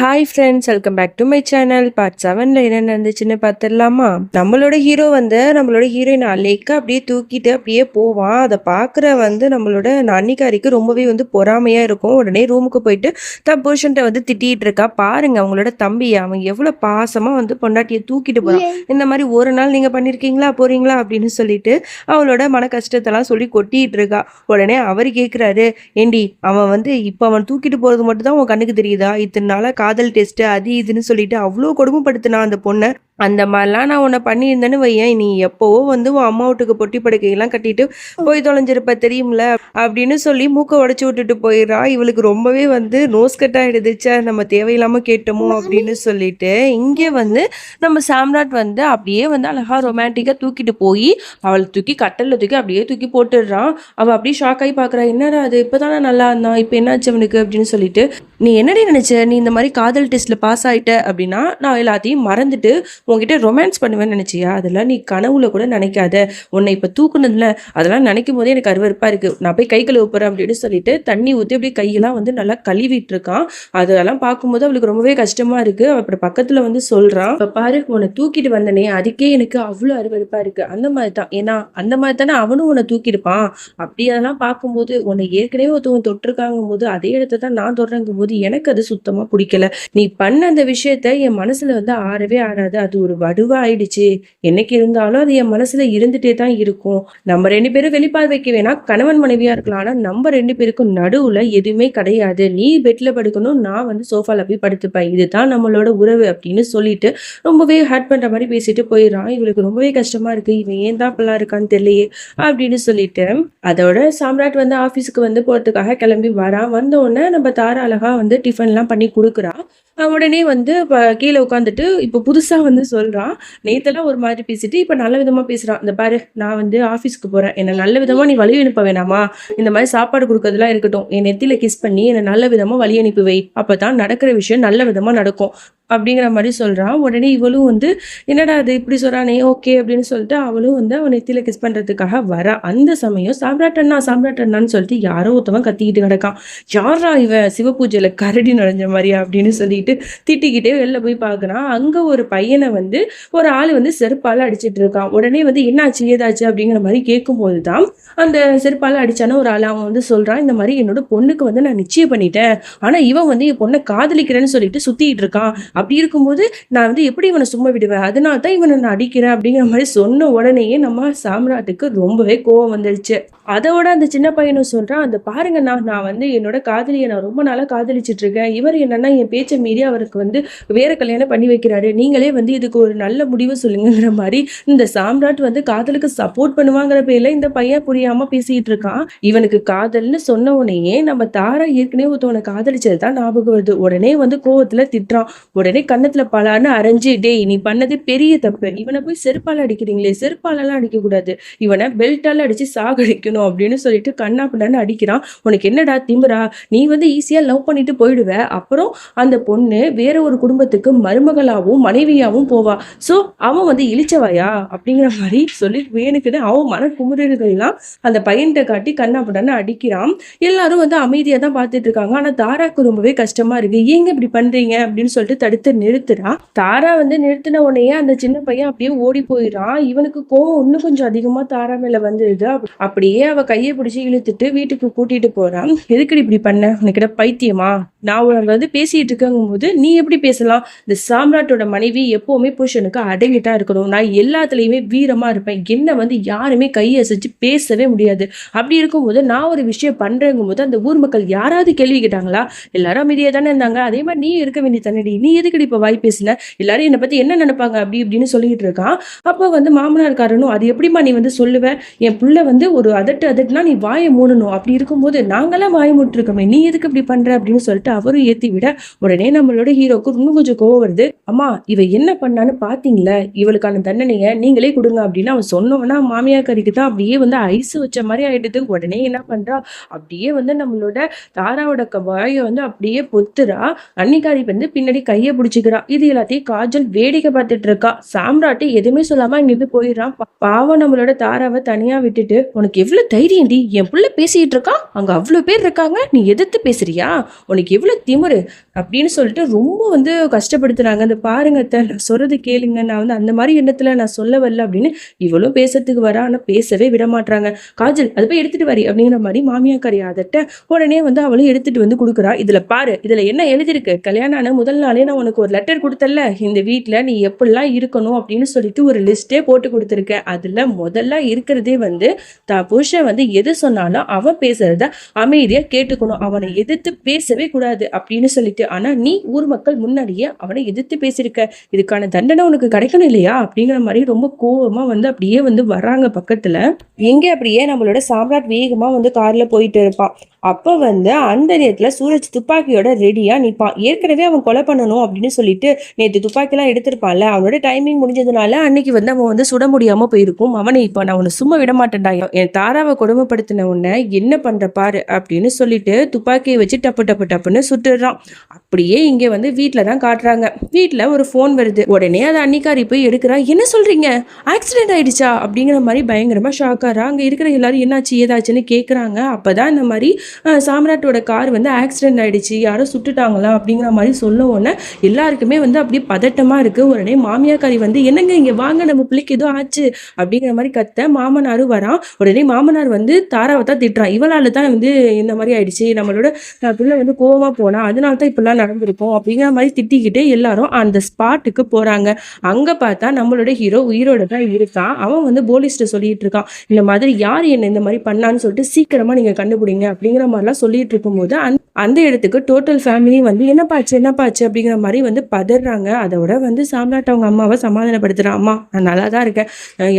Hi friends welcome back to my channel part செவனில் என்ன நடந்துச்சுன்னு பார்த்துடலாமா நம்மளோட ஹீரோ வந்து நம்மளோட ஹீரோயின் அலேக்கா அப்படியே தூக்கிட்டு அப்படியே போவான் அதை பார்க்குற வந்து நம்மளோட அன்னிக்காரிக்கு ரொம்பவே வந்து பொறாமையாக இருக்கும். உடனே ரூமுக்கு போயிட்டு தன் புருஷன்ட்ட வந்து திட்டிகிட்டு இருக்கா. பாருங்க அவங்களோட தம்பி அவன் எவ்வளோ பாசமாக வந்து பொண்டாட்டியை தூக்கிட்டு போகிறான் இந்த மாதிரி ஒரு நாள் நீங்கள் பண்ணியிருக்கீங்களா போகிறீங்களா அப்படின்னு சொல்லிட்டு அவளோட மன கஷ்டத்தெல்லாம் சொல்லி கொட்டிட்டு இருக்கா. உடனே அவர் கேட்குறாரு ஏண்டி அவன் வந்து இப்போ அவன் தூக்கிட்டு போகிறது மட்டும் தான் உன் கண்ணுக்கு தெரியுதா? இத்தனை நாளாக காதல் டெஸ்ட்டு அது இதுன்னு சொல்லிட்டு அவ்வளோ கொடுமைப்படுத்தினான் அந்த பொண்ணை. அந்த மாதிரிலாம் நான் உன்னை பண்ணியிருந்தேன்னு வையேன். நீ எப்போவோ வந்து உன் அம்மா வீட்டுக்கு பொட்டி படுக்கையெல்லாம் கட்டிட்டு போய் தொலைஞ்சிருப்ப தெரியும்ல? அப்படின்னு சொல்லி மூக்கை உடச்சி விட்டுட்டு போயிடுறா. இவளுக்கு ரொம்பவே வந்து நோஸ் கட் ஆகிடுதுச்சா நம்ம தேவையில்லாமல் கேட்டோமோ அப்படின்னு சொல்லிட்டு இங்கே வந்து நம்ம சாம்ராட் வந்து அப்படியே வந்து அழகா ரொமான்டிக்காக தூக்கிட்டு போய் அவளை தூக்கி கட்டலில் தூக்கி அப்படியே தூக்கி போட்டுடுறான் அவள் அப்படியே ஷாக் ஆகி பார்க்குறா என்னடா அது இப்போ தானே நல்லா இருந்தான். இப்போ என்னாச்சு அவனுக்கு? அப்படின்னு சொல்லிட்டு நீ என்னடி நினச்ச? நீ இந்த மாதிரி காதல் டெஸ்ட்டில் பாஸ் ஆகிட்ட அப்படின்னா நான் எல்லாத்தையும் மறந்துட்டு உங்ககிட்ட ரொமான்ஸ் பண்ணுவேன்னு நினச்சியா? அதெல்லாம் நீ கனவுல கூட நினைக்காத. உன்னை இப்போ தூக்குனதுல அதெல்லாம் நினைக்கும் போதே எனக்கு அருவறுப்பாக இருக்குது நான் போய் கை கழுவ போகிறேன் அப்படின்னு சொல்லிட்டு தண்ணி ஊற்றி அப்படியே கையெல்லாம் வந்து நல்லா கழுவிட்டு இருக்கான். அதெல்லாம் பார்க்கும்போது அவளுக்கு ரொம்பவே கஷ்டமாக இருக்குது அப்புறம் பக்கத்தில் வந்து சொல்கிறான் இப்போ பாரு உன்னை தூக்கிட்டு வந்தனே. அதுக்கே எனக்கு அவ்வளோ அருவறுப்பாக இருக்குது அந்த மாதிரி தான் ஏன்னா அந்த மாதிரி தானே அவனும் உன்னை தூக்கியிருப்பான். அப்படி அதெல்லாம் பார்க்கும்போது உன்னை ஏற்கனவே ஒருத்தவங்க தொட்டிருக்காங்கும் போது அதே இடத்த தான் நான் தொடரங்கும் போது எனக்கு அது சுத்தமாக பிடிக்கல. நீ பண்ண அந்த விஷயத்த என் மனசுல வந்து ஆறவே ஆறாது. அது ஒரு வடுவாயிடுச்சு. என்னைக்கு இருந்தாலும் அது என் மனசுல இருந்துட்டே தான் இருக்கும். நம்ம ரெண்டு பேரும் வெளிப்பார்வைக்கு வேணா கணவன் மனைவியா இருக்கலாம். ஆனா நம்ம ரெண்டு பேருக்கும் நடுவுல எதுவுமே கிடையாது. நீ பெட்ல படுக்கணும் நான் வந்து சோஃபால போய் படுத்துப்பேன். இதுதான் நம்மளோட உறவு அப்படின்னு சொல்லிட்டு ரொம்பவே ஹர்ட் பண்ற மாதிரி பேசிட்டு போயிடுறான். இவளுக்கு ரொம்பவே கஷ்டமா இருக்கு. இவன் ஏன் தான் இப்பெல்லாம் இருக்கான்னு தெரியலையே அப்படின்னு சொல்லிட்டு அதோட சாம்ராட் வந்து ஆஃபீஸுக்கு வந்து போகிறதுக்காக கிளம்பி வரான். வந்த உடனே நம்ம தாரா அழகா வந்து டிஃபன்லாம் பண்ணி கொடுக்குறா. உடனே வந்து கீழே உட்காந்துட்டு இப்போ புதுசாக வந்து சொல்கிறான் நேத்தெல்லாம் ஒரு மாதிரி பேசிட்டு இப்போ நல்ல விதமாக பேசுகிறான் இந்த பாரு நான் வந்து ஆஃபீஸ்க்கு போகிறேன் என்னை நல்ல விதமாக நீ வழி அனுப்ப வேணாமா? இந்த மாதிரி சாப்பாடு கொடுக்கறதுலாம் இருக்கட்டும். என் நெத்தியில் கிஸ் பண்ணி என்னை நல்ல விதமாக வழி அனுப்பி வை. அப்போ தான் நடக்கிற விஷயம் நல்ல விதமாக நடக்கும். அப்படிங்கிற மாதிரி சொல்கிறான் உடனே இவளும் வந்து என்னடா அது இப்படி சொல்கிறானே ஓகே அப்படின்னு சொல்லிட்டு அவளும் வந்து அவன் நெத்தியில் கிஸ் பண்ணுறதுக்காக வரா. அந்த சமயம் சாம்ராட் அண்ணா சாம்ராட் அண்ணான்னு சொல்லிட்டு யாரோ ஒருத்தவன் கத்திக்கிட்டு கிடக்கான். யாரா இவன் சிவபூஜையில் கரடி நுழைஞ்ச மாதிரியா? அப்படின்னு சொல்லிட்டு திட்டிக்கிட்டே வெளில போய் பார்க்குறான். அங்கே ஒரு பையனை வந்து ஒரு ஆள் வந்து செருப்பால் அடிச்சிட்டு இருக்கான். உடனே வந்து என்னாச்சு ஏதாச்சு அப்படிங்கிற மாதிரி கேட்கும்போது தான் அந்த செருப்பால் அடிச்சான ஒரு ஆள் அவன் வந்து சொல்கிறான் இந்த மாதிரி என்னோட பொண்ணுக்கு வந்து நான் நிச்சயம் பண்ணிட்டேன். ஆனால் இவன் வந்து என் பொண்ணை காதலிக்கிறேன்னு சொல்லிட்டு சுற்றிட்டு இருக்கான். அப்படி இருக்கும்போது நான் வந்து எப்படி இவனை சும்மா விடுவேன்? அதனால தான் இவனை நான் அடிக்கிறேன் அப்படிங்கிற மாதிரி சொன்ன உடனேயே நம்ம சாம்ராட்டுக்கு ரொம்பவே கோவம் வந்துடுச்சு அதோட அந்த சின்ன பையனும் சொல்கிறான் அந்த பாருங்கண்ணா நான் வந்து என்னோட காதலியை நான் ரொம்ப நாளாக காதலிச்சிட்டு இருக்கேன். இவர் என்னன்னா என் பேச்சை மீறி அவருக்கு வந்து வேற கல்யாணம் பண்ணி வைக்கிறாரு. நீங்களே வந்து இதுக்கு ஒரு நல்ல முடிவு சொல்லுங்கிற மாதிரி இந்த சாம்ராட் வந்து காதலுக்கு சப்போர்ட் பண்ணுவாங்கிற பேர்ல இந்த பையன் புரியாம பேசிட்டு இருக்கான். இவனுக்கு காதல்னு சொன்ன உடனேயே நம்ம தாரா ஏற்கனவே ஒருத்தவனை காதலிச்சது தான் ஞாபகம் வருது. உடனே வந்து கோவத்துல திட்டுறான். உடனே கன்னத்துல பலான்னு அரைஞ்சு டேய் நீ பண்ணது பெரிய தப்பு. இவனை போய் செருப்பால அடிக்கிறீங்களே செருப்பாலெல்லாம் அடிக்க கூடாது இவனை பெல்ட்டால அடிச்சு சாகடிக்கணும். அப்படின்னு சொல்லிட்டு கண்ணா பின்னான்னு அடிக்கிறான். உனக்கு என்னடா திமுறா நீ வந்து ஈஸியாக லவ் பண்ணிட்டு போயிடுவ. அப்புறம் அந்த பொண்ணு வேற ஒரு குடும்பத்துக்கு மருமகளாகவும் மனைவியாகவும் போவா. ஸோ அவன் வந்து இழிச்சவாயா? அப்படிங்கிற மாதிரி சொல்லி வேணுக்குன்னு அவன் மன குமுறல்கள்லாம் அந்த பையன்கிட்ட காட்டி கண்ணா பின்னான்னு அடிக்கிறான். எல்லாரும் வந்து அமைதியாக தான் பார்த்துட்டு இருக்காங்க. ஆனால் தாராக்கு ரொம்பவே கஷ்டமா இருக்கு. ஏங்க இப்படி பண்றீங்க? அப்படின்னு சொல்லிட்டு தடுத்து நிறுத்துறா தாரா வந்து நிறுத்தின உடனே அந்த சின்ன பையன் அப்படியே ஓடி போயிடுறான். இவனுக்கு கோவம் இன்னும் கொஞ்சம் அதிகமாக தாரா மேல வந்துடுது அப்படியே அவ கையை பிடிச்சி இழுத்துட்டு வீட்டுக்கு கூட்டிட்டு போறான். எதுக்குடி இப்படி பண்ண? உனக்கிட்ட பைத்தியமா? நான் உனக்கு வந்து பேசிட்டு இருக்கங்கும் போது நீ எப்படி பேசலாம்? இந்த சாம்ராட்டோட மனைவி எப்பவுமே புருஷனுக்கு அடங்கிட்டா இருக்கணும். நான் எல்லாத்துலயுமே வீரமா இருப்பேன். என்ன வந்து யாருமே கையை அசைச்சு பேசவே முடியாது. அப்படி இருக்கும்போது நான் ஒரு விஷயம் பண்றேங்கும் போது அந்த ஊர் மக்கள் யாராவது கேள்வி கேட்டாங்களா? எல்லாரும் அமைதியா தானே இருந்தாங்க. அதே மாதிரி நீ இருக்க வேண்டிய தண்ணடி நீ எதுக்கடி இப்ப வாய் பேசின? எல்லாரும் என்னை பத்தி என்ன நினைப்பாங்க? அப்படி இப்படின்னு சொல்லிட்டு இருக்கான். அப்போ வந்து மாமனார் காரனும் அது எப்படிம்மா நீ வந்து சொல்லுவ? என் புள்ள வந்து ஒரு அதட்டு அதட்டுனா நீ வாயை மூடணும். அப்படி இருக்கும்போது நாங்களாம் வாய் மூட்டிருக்கோமே நீ எதுக்கு இப்படி பண்ற? அப்படின்னு சொல்லிட்டு அவரும் ஏத்தி விட உடனே நம்மளோட ஹீரோக்கு இன்னும் கொஞ்சம் கோவம் வருது. அம்மா இவ என்ன பண்ணான்னு பாத்தீங்களா? இவளுக்கான தண்டனையை நீங்களே கொடுங்க அப்படின்னு அவன் சொன்னவனா மாமியார் கறிக்கு தான் அப்படியே வந்து ஐஸ் வச்ச மாதிரி ஆயிடுது. உடனே என்ன பண்றா? அப்படியே வந்து நம்மளோட தாராவோட வாயை வந்து அப்படியே பொத்துறா. அன்னிக்காரி வந்து பின்னாடி கையை பிடிச்சிக்கிறா. இது எல்லாத்தையும் காஜல் வேடிக்கை பார்த்துட்டு இருக்கா. சாம்ராட்டி எதுவுமே சொல்லாம இங்கிருந்து போயிடுறான். பாவம் நம்மளோட தாராவை தனியா விட்டுட்டு உனக்கு எவ்வளவு எவ்வளோ தைரியம்டி என் புள்ள பேசிகிட்டு இருக்கான் அங்கே அவ்வளோ பேர் இருக்காங்க. நீ எதிர்த்து பேசுறியா? உனக்கு எவ்வளோ திமிரு? அப்படின்னு சொல்லிட்டு ரொம்ப வந்து கஷ்டப்படுத்துனாங்க அந்த பாருங்க அத்தை, நான் சொல்றது கேளுங்க. நான் வந்து அந்த மாதிரி எண்ணத்தில் நான் சொல்ல வரல அப்படின்னு இவளும் பேசுறதுக்கு வரா. ஆனால் பேசவே விட மாட்றாங்க. காஜல் அது போய் எடுத்துட்டு வரி அப்படிங்கிற மாதிரி மாமியாக்காரி அதட்ட உடனே வந்து அவளும் எடுத்துட்டு வந்து கொடுக்குறா. இதுல பாரு இதுல என்ன எழுதிருக்கு கல்யாணம் ஆன முதல் நாளே நான் உனக்கு ஒரு லெட்டர் கொடுத்தல இந்த வீட்டில் நீ எப்படிலாம் இருக்கணும்? அப்படின்னு சொல்லிட்டு ஒரு லிஸ்ட்டே போட்டு கொடுத்துருக்கேன். அதுல முதல்ல இருக்கிறதே வந்து தபுஷ் மனுஷன் வந்து எது சொன்னாலும் அவன் பேசுறத அமைதியா கேட்டுக்கணும். அவனை எதிர்த்து பேசவே கூடாது அப்படின்னு சொல்லிட்டு. ஆனா நீ ஊர் மக்கள் முன்னாடியே அவனை எதிர்த்து பேசியிருக்க. இதுக்கான தண்டனை உனக்கு கிடைக்கணும் இல்லையா? அப்படிங்கிற மாதிரி ரொம்ப கோபமா வந்து அப்படியே வந்து வர்றாங்க பக்கத்துல. எங்க அப்படியே நம்மளோட சாம்ராட் வேகமா வந்து கார்ல போயிட்டு இருப்பான். அப்ப வந்து அந்த நேரத்துல சூரஜ் துப்பாக்கியோட ரெடியா நிப்பான். ஏற்கனவே அவன் கொலை பண்ணணும் அப்படின்னு சொல்லிட்டு நேற்று துப்பாக்கிலாம் எடுத்திருப்பான்ல அவனோட டைமிங் முடிஞ்சதுனால அன்னைக்கு வந்து அவன் வந்து சுட முடியாம போயிருக்கும். அவனை இப்போ நான் உன்னை சும்மா விட மாட்டேன்டா. என் தாராவை கொடுமைப்படுத்தின உன்னை என்ன பண்ற பாரு அப்படின்னு சொல்லிட்டு துப்பாக்கியை வச்சு டப்பு டப்பு டப்புன்னு சுட்டுடுறான் அப்படியே இங்கே வந்து வீட்டில் தான் காட்டுறாங்க. வீட்டில் ஒரு ஃபோன் வருது. உடனே அதை அன்னிக்காரி போய் எடுக்கிறா. என்ன சொல்கிறீங்க ஆக்சிடென்ட் ஆயிடுச்சா? அப்படிங்கிற மாதிரி பயங்கரமாக ஷாக் அங்கே இருக்கிற எல்லாரும் என்னாச்சு? ஏதாச்சுன்னு கேட்குறாங்க அப்போ தான் இந்த மாதிரி சாம்ராட்டோட கார் வந்து ஆக்சிடென்ட் ஆயிடுச்சு. யாரோ சுட்டுட்டாங்களா? அப்படிங்கிற மாதிரி சொல்ல உடனே எல்லாருக்குமே வந்து அப்படியே பதட்டமாக இருக்குது உடனே மாமியாக்காரி வந்து என்னங்க இங்கே? வாங்க நம்ம பிள்ளைக்கு ஏதோ ஆச்சு. அப்படிங்கிற மாதிரி கத்த மாமனாரும் வரான். உடனே மாமனார் வந்து தாராவை தான் திட்டுறான். இவளால் தான் வந்து இந்த மாதிரி ஆயிடுச்சு. நம்மளோட பிள்ளை வந்து கோவமாக போனா அதனால தான் இப்போல்லாம் நடந்திருக்கும் அப்படிங்கிற மாதிரி திட்டிக்கிட்டு எல்லாரும் அந்த ஸ்பாட்டுக்கு போறாங்க. அங்க பார்த்தா நம்மளோட ஹீரோ உயிரோட தான் இருக்கான் அவன் வந்து போலீஸ்ட சொல்லிட்டு இருக்கான். இந்த மாதிரி யார் என்ன இந்த மாதிரி பண்ணான்னு சொல்லிட்டு சீக்கிரமா நீங்க கண்டுபிடிங்க அப்படிங்கிற மாதிரிலாம் சொல்லிட்டு இருக்கும்போது அந்த அந்த இடத்துக்கு டோட்டல் ஃபேமிலி வந்து என்னப்பாச்சு என்னப்பாச்சு அப்படிங்கிற மாதிரி வந்து பதறாங்க. அதோட வந்து சாம்ராட் அவங்க அம்மாவை சமாதானப்படுத்துறான். அம்மா நான் நல்லா தான் இருக்கேன்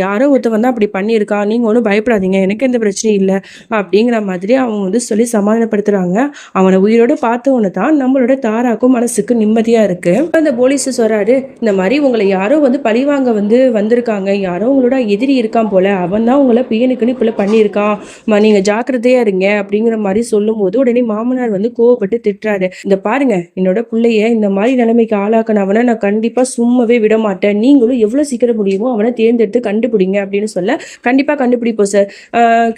யாரோ ஒருத்தன் வந்து அப்படி பண்ணியிருக்கா? நீங்க ஒன்றும் பயப்படாதீங்க. எனக்கு எந்த பிரச்சனையும் இல்லை. அப்படிங்கிற மாதிரி அவங்க வந்து சொல்லி சமாதானப்படுத்துறாங்க. அவனை உயிரோட பார்த்தவொன்னு தான் நம்மளோட தாராக்கும் மனசுக்கு நிம்மதியா இருக்கு. அந்த போலீஸ் சொல்றாரு இந்த மாதிரி உங்களை யாரோ வந்து பழிவாங்க வந்து வந்திருக்காங்க. யாரோ உங்களோட எதிரி இருக்கான் போல. அவன் தான் உங்களை பியனுக்குன்னு இப்படி பண்ணியிருக்கான். நீங்கள் நீங்க ஜாக்கிரதையா இருங்க. அப்படிங்கிற மாதிரி சொல்லும்போது உடனே மாமனார் வந்து கோவப்பட்டு திட்டுறாரு. இந்த பாருங்க என்னோட பிள்ளைய இந்த மாதிரி நிலைமைக்கு ஆளாக்கினவனை நான் கண்டிப்பா சும்மாவே விட மாட்டேன். நீங்களும் எவ்வளவு சீக்கிரம் முடியுமோ அவனை தேர்ந்தெடுத்து கண்டுபிடிங்க. அப்படின்னு சொல்ல கண்டிப்பா கண்டுபிடிப்போம் சார்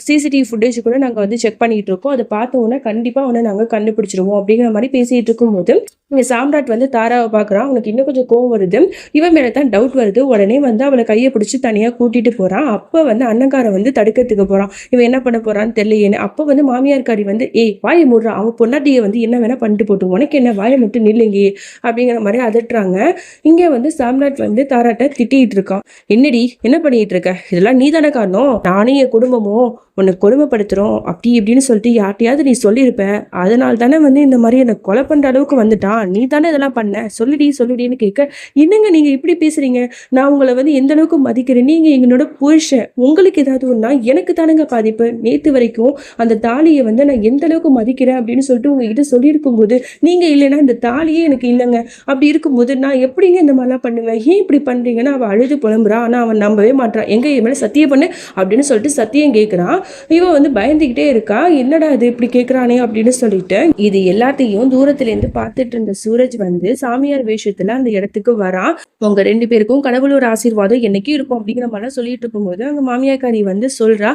சிசிடிவி ஃபுட்டேஜ் கூட நாங்க வந்து செக் பண்ணிட்டு இருக்கோம். அதை பார்த்த உடனே கண்டிப்பா அவனை நாங்க கண்டுபிடிச்சிருவோம் அப்படிங்கிற மாதிரி பேசிட்டு இருக்கும்போது இங்கே சாம்ராட் வந்து தாராவை பார்க்குறான். அவனுக்கு இன்னும் கொஞ்சம் கோவம் வருது. இவன் மேலே தான் டவுட் வருது. உடனே வந்து அவளை கையை பிடிச்சி தனியாக கூட்டிகிட்டு போகிறான் அப்போ வந்து அண்ணங்காரன் வந்து தடுக்கிறதுக்கு போகிறான் இவன் என்ன பண்ண போகிறான்னு தெரியலையேன்னு. அப்போ வந்து மாமியார்காரி வந்து ஏய் வாயை மூடுறான் அவன் பொண்டாட்டியை வந்து என்ன வேணால் பண்ணிட்டு போட்டு உனக்கு என்ன? வாயை மட்டும் நில்லுங்க. அப்படிங்கிற மாதிரி அதட்டுறாங்க. இங்கே வந்து சாம்ராட் வந்து தாராட்ட திட்டிகிட்டு இருக்கான். என்னடி? என்ன பண்ணிட்டு இருக்க? இதெல்லாம் நீ தானே காரணம். நானும் என் குடும்பமும் உன்னை கொடுமைப்படுத்துகிறோம் அப்படி இப்படின்னு சொல்லிட்டு யார்ட்டையாவது நீ சொல்லியிருப்ப. அதனால தானே வந்து இந்த மாதிரி என்னை கொலை பண்ணுற அளவுக்கு வந்துட்டான். நீ தானே இதெல்லாம் பண்ண? சொல்லுடி சொல்லுடின்னு கேட்க என்னங்க நீங்க இப்படி பேசுறீங்க? நான் உங்களை வந்து எந்த அளவுக்கு மதிக்கிறேன்? நீங்க எங்களோட புருஷன். உங்களுக்கு ஏதாவது ஒன்றா எனக்கு தானுங்க பாதிப்பு. நேத்து வரைக்கும் அந்த தாலியை வந்து நான் எந்த அளவுக்கு மதிக்கிறேன்? அப்படின்னு சொல்லிட்டு உங்ககிட்ட சொல்லியிருக்கும் போது நீங்க இல்லைன்னா இந்த தாலியே எனக்கு இல்லைங்க. அப்படி இருக்கும்போது நான் எப்படிங்க இந்த மாதிரிலாம் பண்ணுவேன்? ஏன் இப்படி பண்றீங்கன்னா அவள் அழுது புலம்புறா. ஆனால் அவன் நம்பவே மாட்டான் எங்க என் மேலே சத்தியம் பண்ணு? அப்படின்னு சொல்லிட்டு சத்தியம் கேட்குறான் இவன் வந்து பயந்துக்கிட்டே இருக்கா. என்னடா இது? இப்படி கேட்குறானே அப்படின்னு சொல்லிட்டு இது எல்லாத்தையும் தூரத்துலேருந்து பார்த்துட்டு இருந்த சூரஜ் வந்து சாமியார் வேஷத்துல அந்த இடத்துக்கு வரான் உங்க ரெண்டு பேருக்கும் கடவுளோட ஆசீர்வாதம் என்னைக்கும் இருக்கும் அப்படிங்கிற மாதிரிலாம் சொல்லிட்டு இருக்கும்போது அங்க மாமியாக்காரி வந்து சொல்றா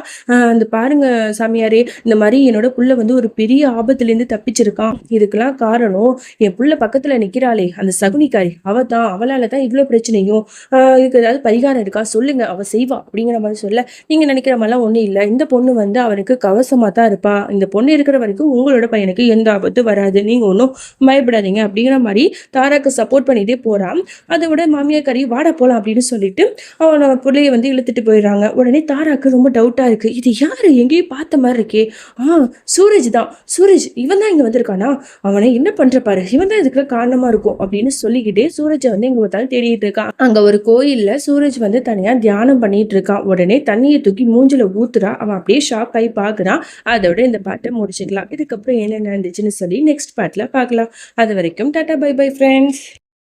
அந்த பாருங்க சாமியாரே இந்த மாதிரி என்னோட புள்ள வந்து ஒரு பெரிய ஆபத்துல இருந்து தப்பிச்சிருக்கான். இதுக்கெல்லாம் காரணம் என் புள்ள பக்கத்துல நிக்கிறாளே அந்த சகுனிக்காரி. அவ தான் அவளால தான் இவ்வளவு பிரச்சனையும் ஆஹ், இதுக்கு ஏதாவது பரிகாரம் இருக்கா? சொல்லுங்க அவ செய்வா. அப்படிங்கிற மாதிரி சொல்ல நீங்க நினைக்கிற மாதிரிலாம் ஒண்ணும் இல்லை. இந்த பொண்ணு வந்து அவனுக்கு கவசமா தான் இருப்பா. இந்த பொண்ணு இருக்கிற வரைக்கும் உங்களோட பையனுக்கு எந்த ஆபத்து வராது. நீங்க ஒன்றும் பயப்படாதீங்க. அப்படிங்கிற மாதிரி தாராக்கு சப்போர்ட் பண்ணிட்டே போறான். அதை விட மாமியார் கறி வாட போலாம் அப்படின்னு சொல்லிட்டு அவன் பிள்ளைய வந்து இழுத்துட்டு போயிடுறாங்க. உடனே தாராக்கு ரொம்ப டவுட்டா இருக்கு. இது யாரு? எங்கேயும் பார்த்த மாதிரி இருக்கே. ஆ சூரஜ் தான். சூரஜ் இவன் தான் இங்கே வந்திருக்கானா? அவனை என்ன பண்ற பாரு? இவன் தான் இதுக்கு காரணமா இருக்கும் அப்படின்னு சொல்லிக்கிட்டே சூரஜை வந்து எங்கே பார்த்தாலும் தேடிட்டு இருக்கான். அங்க ஒரு கோயில்ல சூரஜ் வந்து தனியா தியானம் பண்ணிட்டு இருக்கான். உடனே தண்ணியை தூக்கி மூஞ்சில ஊத்துறா. அவன் அப்படியே ஷாக் ஆகி பாக்குறான். அதோட இந்த பாட்டை முடிச்சுக்கலாம். இதுக்கப்புறம் என்ன நடந்துச்சுன்னு சொல்லி நெக்ஸ்ட் பாட்டில் பார்க்கலாம் அது வரைக்கும் டாடா பை பை ஃப்ரெண்ட்ஸ்